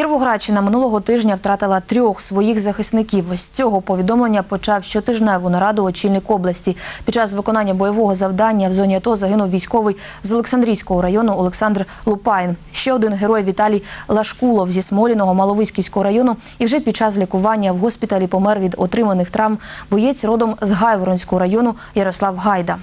Кіровоградщина минулого тижня втратила трьох своїх захисників. З цього повідомлення почав щотижневу нараду очільник області. Під час виконання бойового завдання в зоні АТО загинув військовий з Олександрійського району Олександр Лупайн. Ще один герой Віталій Лашкулов зі Смоліного Маловиськівського району. І вже під час лікування в госпіталі помер від отриманих травм боєць родом з Гайворонського району Ярослав Гайда.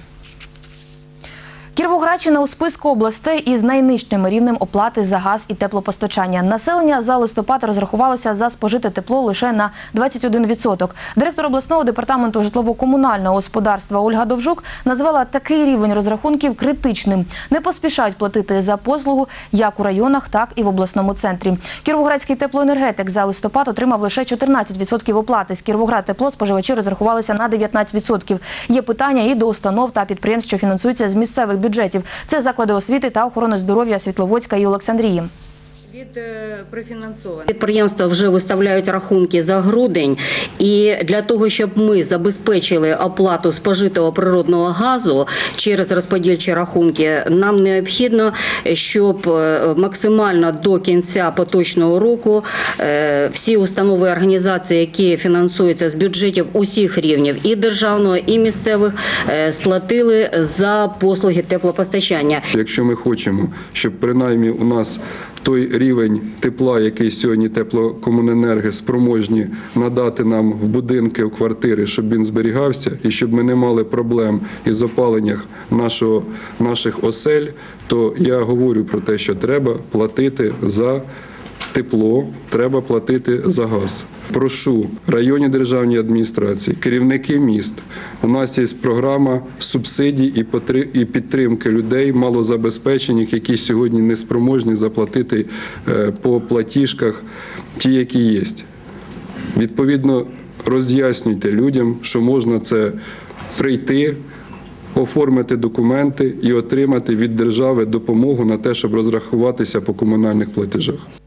Кіровоградщина у списку областей із найнижчим рівнем оплати за газ і теплопостачання. Населення за листопад розрахувалося за спожите тепло лише на 21%. Директор обласного департаменту житлово-комунального господарства Ольга Довжук назвала такий рівень розрахунків критичним. Не поспішають платити за послугу як у районах, так і в обласному центрі. Кіровоградський теплоенергетик за листопад отримав лише 14% оплати. З Кіровоград тепло споживачі розрахувалися на 19%. Є питання і до установ та підприємств, що фінансуються з місцевих бюджетів. Це заклади освіти та охорони здоров'я Світловодська і Олександрії. Від е, профінансованих. Підприємства вже виставляють рахунки за грудень, і для того, щоб ми забезпечили оплату спожитого природного газу через розподільчі рахунки, нам необхідно, щоб е, максимально до кінця поточного року е, всі установи і організації, які фінансуються з бюджетів усіх рівнів, і державного, і місцевих, сплатили за послуги теплопостачання. Якщо ми хочемо, щоб принаймні у нас той рівень тепла, який сьогодні теплокомуненерги спроможні надати нам в будинки, в квартири, щоб він зберігався, і щоб ми не мали проблем із опаленням нашого, наших осель, то я говорю про те, що треба платити за тепло, треба платити за газ. Прошу районні державні адміністрації, керівники міст. У нас є програма субсидій і підтримки людей малозабезпечених, які сьогодні не спроможні заплатити е, по платіжках ті, які є. Відповідно, роз'яснюйте людям, що можна це прийти, оформити документи і отримати від держави допомогу на те, щоб розрахуватися по комунальних платежах.